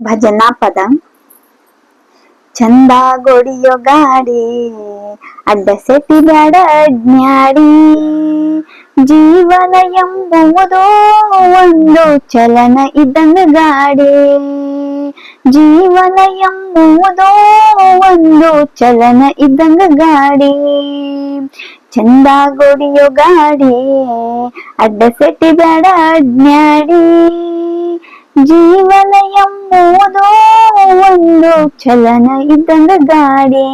ಭಜನಾ ಪದ ಚಂದ ಗೊಡಿಯೋ ಗಾಡಿ, ಅಡ್ಡ ಸೆಟಿ ಬ್ಯಾಡ ಅಡ್ಡಾಡಿ ಜೀವನ ಎಂಬುವುದು ಒಂದು ಚಲನ ಇದ್ದಂಗ ಗಾಡಿ. ಜೀವನ ಎಂಬುವುದು ಒಂದು ಚಲನ ಇದ್ದಂಗ ಗಾಡಿ. ಚಂದ ಗೊಡಿಯೋ ಗಾಡಿ, ಅಡ್ಡ ಸೆಟಿ ಬ್ಯಾಡ ಅಡ್ನ್ಯಾಡಿ. ಜೀವನ ಎಂಬುದು ಒಂದು ಚಲನ ಇದ್ದಂಗ ಗಾಡಿ.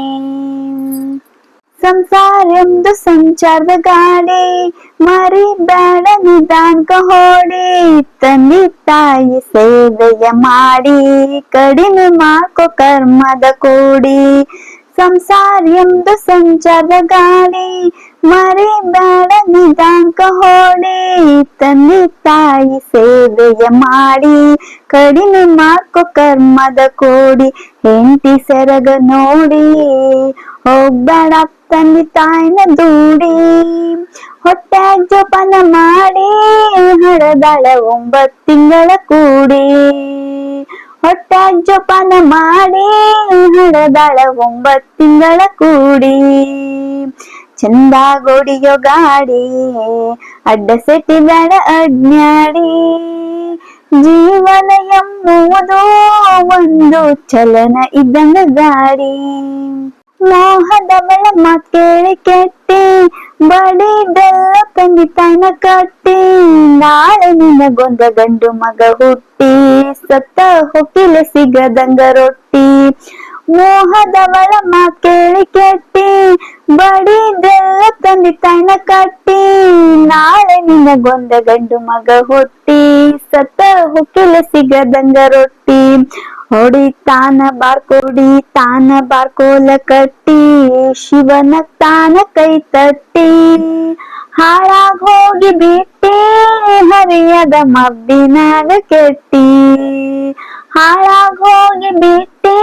ಸಂಸಾರ ಎಂದು ಸಂಚಾರದ ಗಾಡಿ. ಮರಿ ಬೇಡ ನಿಧಾನಕ ಹೋಡಿ ತಂದೆ ತಾಯಿ ಸೇವೆಯ ಮಾಡಿ, ಕಡಿಮೆ ಮಾಡ್ಕೊ ಕರ್ಮದ ಕೂಡಿ. ಸಂಸಾರ ಎಂದು ಸಂಚಾರದ ಗಾಡಿ. ಮರಿ ನಿಜಾಂಕ ಹೋಡಿ, ತಂದೆ ತಾಯಿ ಸೇವೆಯ ಮಾಡಿ, ಕಡಿಮೆ ಮಾಡ್ಕೊ ಕರ್ಮದ ಕೋಡಿ, ಹೆಂಡತಿ ಸೆರಗ ನೋಡಿ, ಹೋಗ್ಬೇಡ ತಂದೆ ತಾಯಿನ ದೂಡಿ, ಹೊಟ್ಟೆ ಜೋಪಾನ ಮಾಡಿ ಹಡದಾಳ ಒಂಬತ್ ತಿಂಗಳ ಕೂಡಿ, ಹೊಟ್ಟೆ ಜೋಪಾನ ಮಾಡಿ ಹಡದಾಳ ಒಂಬತ್ ತಿಂಗಳ ಕೂಡಿ. ಚಂದ ಗೋಡಿಯೋ ಗಾಡಿ, ಅಡ್ಡ ಸೆಟಿ ಬೇಡ ಅಡ್ಡಾಡಿ ಜೀವನ ಎಂಬುವುದು ಒಂದು ಚಲನ ಇದ್ದಂಗ ಗಾಡಿ. ಮೋಹದ ಬಳ ಮಾತೇಳಿ ಕೆಟ್ಟಿ ಬಡಿ ಬೆಲ್ಲ ತಂದಿ ತನ ಕಟ್ಟಿ. ನಾಳೆ ನಿನಗೊಂದ ಗಂಡು ಮಗ ಹುಟ್ಟಿ, ಸತ್ತ ಹೊಕ್ಕಿಲ ಸಿಗದಂಗ ರೊಟ್ಟಿ. ಮೋಹದವಳ ಮಾತ್ ಕೇಳಿ ಕೆಟ್ಟಿ ಬಡಿ ಬೆಲ್ಲ ತಂದಿ ತಾಯ್ನ ಕಟ್ಟಿ, ನಾಳೆ ನಿನಗೊಂದ ಗಂಡು ಮಗ ಹುಟ್ಟಿ ಸತ್ತ ಹುಕ್ಕಿಲ ಸಿಗದಂಗ ರೊಟ್ಟಿ. ಹೊಡಿತಾನ ಬಾರ್ಕೊಡಿ, ತಾನ ಬಾರ್ಕೋಲ ಕಟ್ಟಿ, ಶಿವನ ತಾನ ಕೈ ತಟ್ಟಿ. ಹಾಳಾಗ್ ಹೋಗಿ ಬಿಟ್ಟಿ, ಹರಿಯದ ಮಬ್ಬಿನಾಗ ಕೆಟ್ಟಿ. ಹಾಳಾಗ ಹೋಗಿ ಬಿಟ್ಟಿ,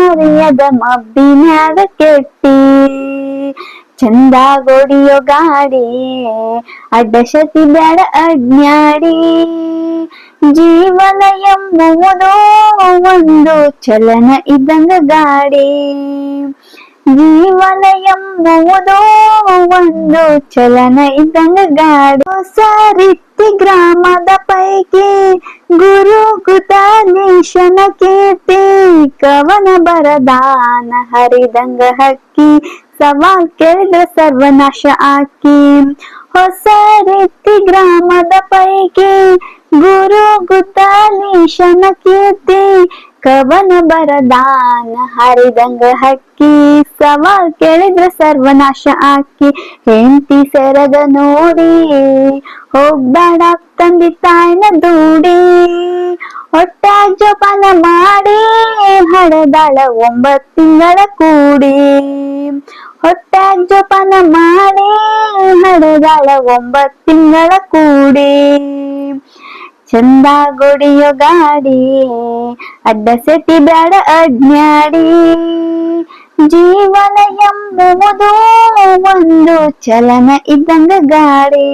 ಹರಿಯದ ಮಬ್ಬಿನಾಗ ಕೆಟ್ಟಿ. ಚಂದ ಗೋಡಿಯೋ ಗಾಡಿ ಅಡ್ಡ ಶತಿ ಅಜ್ಞಾಡಿ. ಜೀವನ ಎಂಬುವುದು ಒಂದು ಚಲನ ಇದ್ದಂಗ ಗಾಡಿ ಜೀವನ ಎಂಬುವುದು ಒಂದು ಚಲನ ಇದ್ದಂಗ ಗಾಡು. ಹೊಸ ರೀತಿ ಗ್ರಾಮದ ಪೈಕಿ ಗುರು ಕುತಾನೇಶನ ಕೀರ್ತಿ, ಕವನ ಬರದಾನ ಹರಿದಂಗ ಹಕ್ಕಿ ಸವಾಲ್ ಕೇಳಿದ್ರೆ ಸರ್ವನಾಶ ಆಕಿ. ಹೊಸ ರೀತಿ ಗ್ರಾಮದ ಪೈಕಿ ಗುರು ಗುತಾಲೀಶನ ಕೀರ್ತಿ ಕವನ ಬರದಾನ ಹರಿದಂಗ ಹಕ್ಕಿ, ಸವಾಲ್ ಕೇಳಿದ್ರ ಸರ್ವನಾಶ ಹಾಕಿ ಹೆಂಡತಿ ಸೆರಗ ನೋಡಿ, ಹೋಗ್ಬೇಡ ತಂದಿ ತಾಯಿನ ದೂಡಿ ಹೊಟ್ಟೆ ಜೋಪಾನ ಮಾಡಿ, ಹಡದಾಳ ಒಂಬತ್ ತಿಂಗಳ ಕೂಡಿ ಹೊಟ್ಟೆ ಜೋಪಾನ ಮಾಡಿ, ಹಡದಾಳ ಒಂಬತ್ ತಿಂಗಳ ಕೂಡಿ. ಚಂದ ಗೊಡಿಯೋ ಗಾಡಿ, ಅಡ್ಡ ಸೆಟಿ ಬ್ಯಾಡ ಅಡ್ನ್ಯಾಡಿ ಜೀವನ ಎಂಬುವುದು ಒಂದು ಚಲನ ಇದ್ದಂಗ ಗಾಡಿ.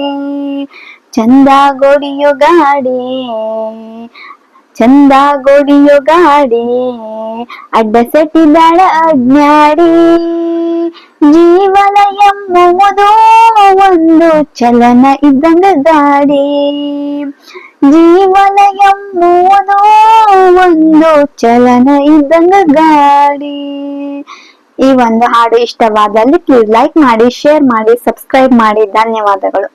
ಚಂದ ಗೊಡಿಯೋ ಗಾಡಿ, ಚಂದ ಗೊಡಿಯೋ ಗಾಡಿ, ಅಡ್ಡ ಸೆಟಿ ಬ್ಯಾಡ ಅಡ್ನ್ಯಾಡಿ ಜೀವನ ಎಂಬುವುದು ಒಂದು ಚಲನ ಇದ್ದಂಗ ಗಾಡಿ. ಜೀವನ ಎಂಬುದು ಒಂದು ಚಲನ ಇದ್ದಂಗ ಗಾಡಿ. ಈ ಒಂದು ಹಾಡು ಇಷ್ಟವಾದಲ್ಲಿ ಪ್ಲೀಸ್ ಲೈಕ್ ಮಾಡಿ ಶೇರ್ ಮಾಡಿ ಸಬ್ಸ್ಕ್ರೈಬ್ ಮಾಡಿ. ಧನ್ಯವಾದಗಳು.